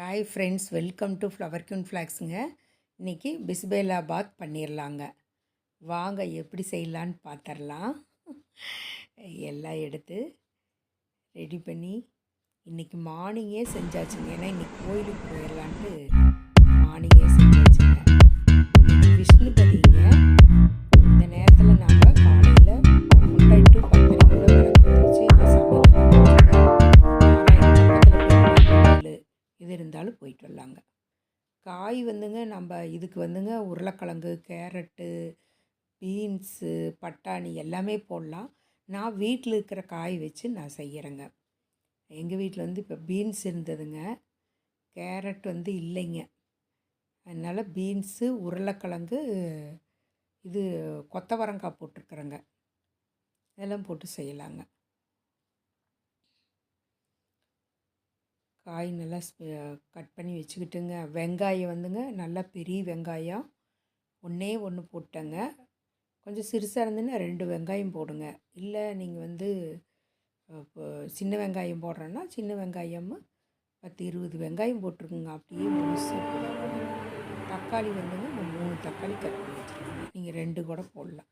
Hi friends welcome to flower queen ஃப்ளாக்ஸுங்க இன்றைக்கி பிஸ்பேலா பாத் பண்ணிடலாங்க வாங்க எப்படி செய்யலான்னு பார்த்துடலாம் எல்லாம் எடுத்து ரெடி பண்ணி இன்றைக்கி மார்னிங்கே செஞ்சாச்சுங்க. ஏன்னா இன்றைக்கி கோயிலுக்கு போயிடலான்ட்டு மார்னிங்கே செஞ்சாச்சுங்க. விஷ்ணு பதிங்க இந்த நேரத்தில் நாம் எது இருந்தாலும் போயிட்டு வரலாங்க. காய் வந்துங்க நம்ம இதுக்கு வந்துங்க உருளைக்கிழங்கு கேரட்டு பீன்ஸு பட்டாணி எல்லாமே போடலாம். நான் வீட்டில் இருக்கிற காய் வச்சு நான் செய்கிறேங்க எங்கள் வீட்டில் வந்து இப்போ பீன்ஸ் இருந்ததுங்க. கேரட் வந்து இல்லைங்க. அதனால் பீன்ஸு உருளைக்கிழங்கு இது கொத்தவரங்காய் போட்டிருக்குறேங்க. இதெல்லாம் போட்டு செய்யலாங்க. காய் நல்லா கட் பண்ணி வச்சுக்கிட்டுங்க. வெங்காயம் வந்துங்க நல்லா பெரிய வெங்காயம். ஒன்றே ஒன்று போட்டேங்க. கொஞ்சம் சிறுசாக இருந்துன்னா ரெண்டு வெங்காயம் போடுங்க. இல்லை நீங்கள் வந்து இப்போ சின்ன வெங்காயம் போடுறேன்னா சின்ன வெங்காயம் பத்து இருபது வெங்காயம் போட்டிருக்குங்க. அப்படியே முழுசு தக்காளி வந்துங்க மூணு தக்காளி கட் பண்ணி வச்சுருக்கோங்க. நீங்கள் ரெண்டு கூட போடலாம்.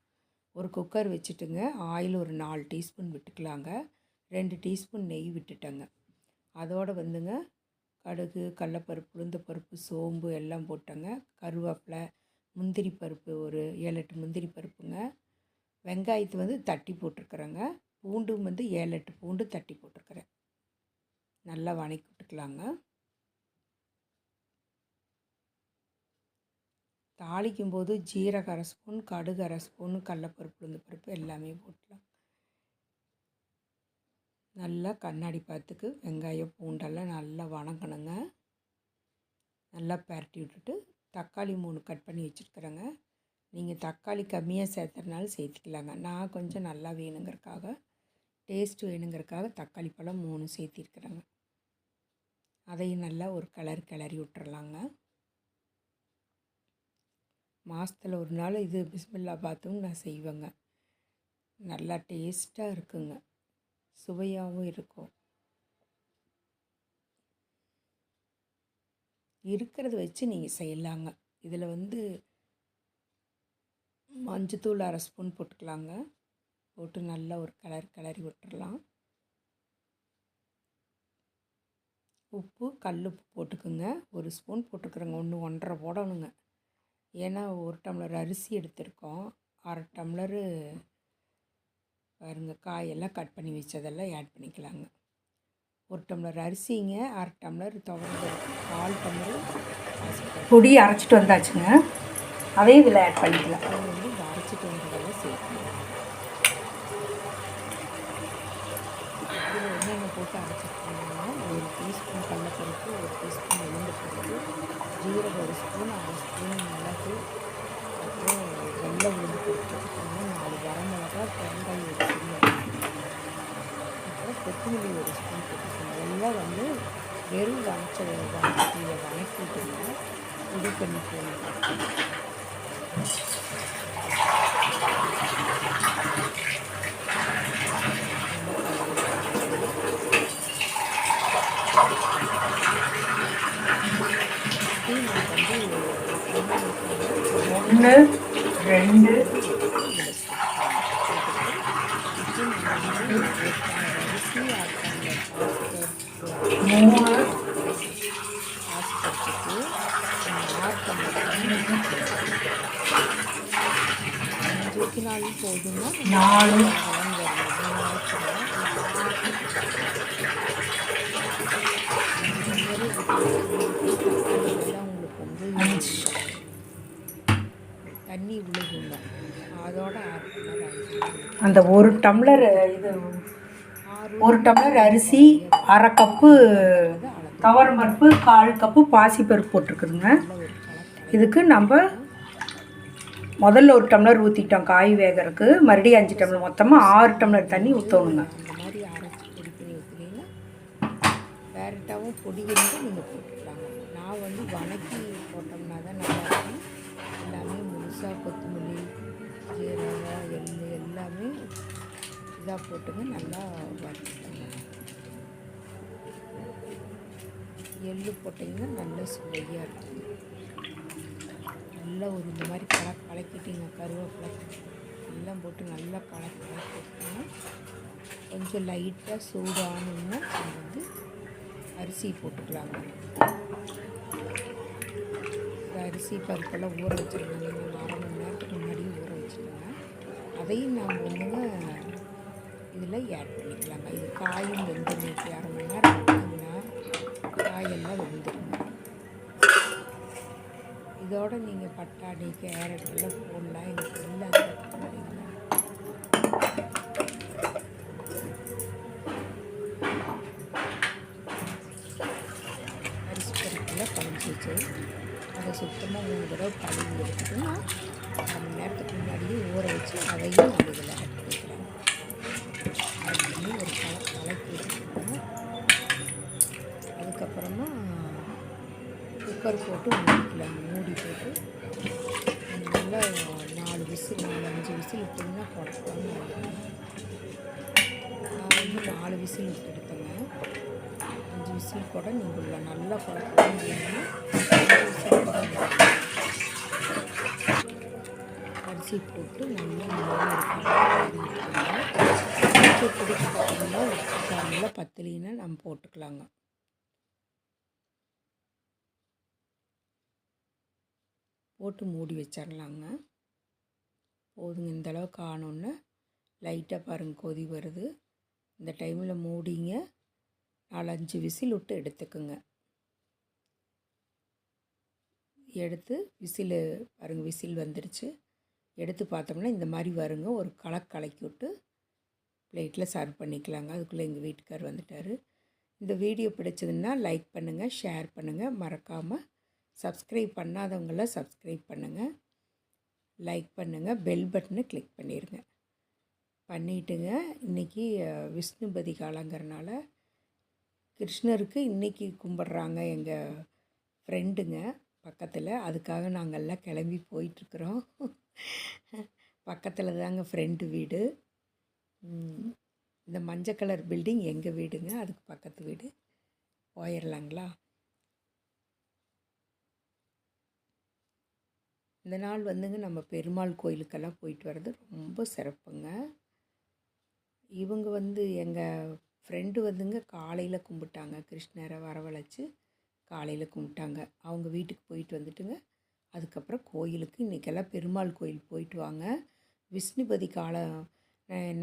ஒரு குக்கர் வச்சுட்டுங்க ஆயில் ஒரு நாலு டீஸ்பூன் விட்டுக்கலாங்க. ரெண்டு டீஸ்பூன் நெய் விட்டுட்டேங்க. அதோடு வந்துங்க கடுகு கடலப்பருப்பு உளுந்தப்பருப்பு சோம்பு எல்லாம் போட்டேங்க. கருவேப்பிலை முந்திரி பருப்பு ஒரு ஏழு எட்டு முந்திரி பருப்புங்க. வெங்காயத்தை வந்து தட்டி போட்டிருக்குறேங்க. பூண்டும் வந்து ஏழு எட்டு பூண்டு தட்டி போட்டிருக்கிறேன். நல்லா வணக்கி விட்டுக்கலாங்க தாளிக்கும் போது ஜீரக அரை ஸ்பூன் கடுகு அரை ஸ்பூன் கடலப்பருப்பு உளுந்து பருப்பு எல்லாமே போட்டலாம் நல்லா கண்ணாடி பார்த்துக்கு வெங்காயம் பூண்டெல்லாம் நல்லா வணங்கணுங்க. நல்லா பரட்டி விட்டுட்டு தக்காளி மூணு கட் பண்ணி வச்சுருக்குறேங்க. நீங்கள் தக்காளி கம்மியாக சேர்த்துறனாலும் சேர்த்துக்கலாங்க. நான் கொஞ்சம் நல்லா வேணுங்கிறக்காக டேஸ்ட் வேணுங்கிறக்காக தக்காளி பழம் மூணு சேர்த்திருக்குறேங்க. அதையும் நல்லா ஒரு கலர் கிளறி விட்டுறலாங்க. மாதத்தில் ஒரு நாள் இது பிஸ்மில்லா பாத்தும் நான் செய்வேங்க. நல்லா டேஸ்ட்டாக இருக்குங்க. சுவையாகவும் இருக்கும். இருக்கிறத வச்சு நீங்கள் செய்யலாங்க. இதில் வந்து மஞ்சத்தூள் அரை ஸ்பூன் போட்டுக்கலாங்க. போட்டு நல்லா ஒரு கலர் கலரி விட்டுறலாம். உப்பு கல் உப்பு போட்டுக்குங்க. ஒரு ஸ்பூன் போட்டுக்கிறேங்க. ஒன்று ஒன்றரை போடணுங்க. ஏன்னா ஒரு டம்ளர் அரிசி எடுத்திருக்கோம். அரை டம்ளரு பாருங்க காயெல்லாம் கட் பண்ணி வச்சதெல்லாம் ஆட் பண்ணிக்கலாங்க. ஒரு டம்ளர் அரிசிங்க அரை டம்ளர் துவரம் கால் டம்ளர் பொடி அரைச்சிட்டு வந்தாச்சுங்க. அதையும் இதில் ஆட் பண்ணிக்கலாம். அதை வந்து அரைச்சிட்டு வந்ததெல்லாம் சேர்க்கணும் இதில் என்னென்ன போட்டு அரைச்சிருக்கோம்னா ஒரு டீஸ்பூன் கடலப்பருப்பு ஒரு டீஸ்பூன் உளுந்து பருப்பு ஜீரகம் ஒரு ஸ்பூன் அரை ஸ்பூன் மிளகு அப்புறம் வெள்ளை உளுந்து பருப்பு நாலு வரமிளகா தேங்காய் ஒரு சின்ன அப்புறம் கொத்தமல்லி ஒரு ஸ்பூன் போட்டுக்கணும் எல்லாம் வந்து வெறும் வணச்ச வணக்கத்தில் வணக்கி விட்டுருங்க இது பண்ணி போகணும் ஒன்று ரெண்டு மூணு நாலு போதுன்னா நாலு உங்களுக்கு வந்து அஞ்சு தண்ணி விழுகுங்க. அதோட அந்த ஒரு டம்ளர் இது ஒரு டம்ளர் அரிசி அரை கப்பு துவரம் பருப்பு கால் கப்பு பாசிப்பருப்பு போட்டிருக்குதுங்க. இதுக்கு நம்ம முதல்ல ஒரு டம்ளர் ஊற்றிட்டோம் காய் வேகிறதுக்கு. மறுபடியும் அஞ்சு டம்ளர் மொத்தமாக ஆறு டம்ளர் தண்ணி ஊற்றணுங்க பொடி இருந்தால் நீங்கள் போட்டுக்கலாங்க நான் வந்து வணக்கி புதுசாக கொத்தமல்லி ஜீரகம் எள்ளு எல்லாமே இதாக போட்டுங்க நல்லா வறுத்துக்கோங்க எள்ளு போட்டிங்கன்னா நல்ல சுவையாக இருக்கும். நல்லா ஒரு இந்த மாதிரி கல கலக்கிட்டிங்க கருவேப்பிலை எல்லாம் போட்டு நல்லா கல கலக்கிட்டிங்கன்னா கொஞ்சம் லைட்டாக சூடானோன்னா நம்ம வந்து அரிசி போட்டுக்கலாங்க. அரிசி பருப்பெல்லாம் ஊற வச்சுருந்தேன் ஒரு அரை மணி நேரத்துக்கு முன்னாடியே ஊற வச்சுருந்தேன் அதையும் நாம் வந்துங்க இதில் ஆட் பண்ணிக்கலாங்க. இது காயும் வெந்து நேற்று அரை மணி நேரம் விட்டிங்கன்னா காயெல்லாம் வெந்துருங்க. இதோட நீங்கள் பட்டாணி கேரட் எல்லாம் போடலாம். எனக்கு எல்லாம் போடுறீங்களா அரிசி பருப்பில் கலைஞ்சி வச்சு அதை சுத்தமாக மூணு தடவை கழுவி எடுத்துட்டுன்னா அரை மணி நேரத்துக்கு முன்னாடியே ஊற வச்சு அதையும் நம்ம இதில் ஆட் பண்ணிக்கலாம் ஒரு கலை கலக்கி எடுத்துக்கணும். அதுக்கப்புறமா குக்கர் போட்டு மூடிக்கலாம் மூடி போட்டு நல்லா நாலு விசில் நாலு அஞ்சு விசில் விட்டிங்கன்னா குழப்பாமல் நான் வந்து நாலு விசில் விட்டு எடுத்தேங்க அஞ்சு விசில் கூட நீங்கள் உள்ள நல்லா குழப்பம் வேணும்னா அஞ்சு விசில் கூட நல்லா அரிசி போட்டு நல்லா நல்லா பிடிச்சி பத்தலின்னா நம்ம போட்டுக்கலாங்க. போட்டு மூடி வச்சிடலாங்க போதுங்க இந்த அளவுக்கு லைட்டாக பாருங்கள் கொதி வருது. இந்த டைமில் மூடிங்க. நாலஞ்சு விசில் விட்டு எடுத்துக்குங்க. எடுத்து விசில் பாருங்கள் விசில் வந்துடுச்சு எடுத்து பார்த்தோம்னா இந்த மாதிரி வருங்க. ஒரு கலக்கு கலக்கி விட்டு பிளேட்டில் சர்வ் பண்ணிக்கலாங்க. அதுக்குள்ளே எங்கள் வீட்டுக்கார் வந்துட்டார். இந்த வீடியோ பிடிச்சதுன்னா லைக் பண்ணுங்கள் ஷேர் பண்ணுங்கள் மறக்காமல் சப்ஸ்கிரைப் பண்ணாதவங்களாம் சப்ஸ்கிரைப் பண்ணுங்கள் லைக் பண்ணுங்கள் பெல் பட்டனை கிளிக் பண்ணிடுங்க. பண்ணிட்டுங்க. இன்றைக்கி விஷ்ணுபதி காலங்கிறனால கிருஷ்ணருக்கு இன்றைக்கி கும்பிட்றாங்க எங்கள் ஃப்ரெண்டுங்க பக்கத்தில். அதுக்காக நாங்கள்லாம் கிளம்பி போயிட்டுருக்குறோம். பக்கத்தில் தாங்க ஃப்ரெண்டு வீடு. இந்த மஞ்சள் கலர் பில்டிங் எங்கள் வீடுங்க? அதுக்கு பக்கத்து வீடு. போயிடலாங்களா இந்த நாள் வந்துங்க நம்ம பெருமாள் கோயிலுக்கெல்லாம் போயிட்டு வர்றது ரொம்ப சிறப்புங்க. இவங்க வந்து எங்கள் ஃப்ரெண்டு வந்துங்க காலையில் கும்பிட்டாங்க கிருஷ்ணரை வரவழைச்சி. காலையில் கும்பிட்டாங்க. அவங்க வீட்டுக்கு போயிட்டு வந்துட்டுங்க. அதுக்கப்புறம் கோயிலுக்கு இன்றைக்கெல்லாம் பெருமாள் கோயில் போயிட்டு வாங்க. விஷ்ணுபதி கால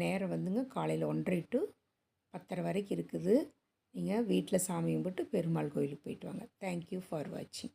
நேரம் வந்துங்க காலையில் ஒன்றரை டு பத்தரை வரைக்கும் இருக்குது. நீங்கள் வீட்டில் சாமி கும்பிட்டு பெருமாள் கோயிலுக்கு போயிட்டு வாங்க. தேங்க்யூ ஃபார் வாட்சிங்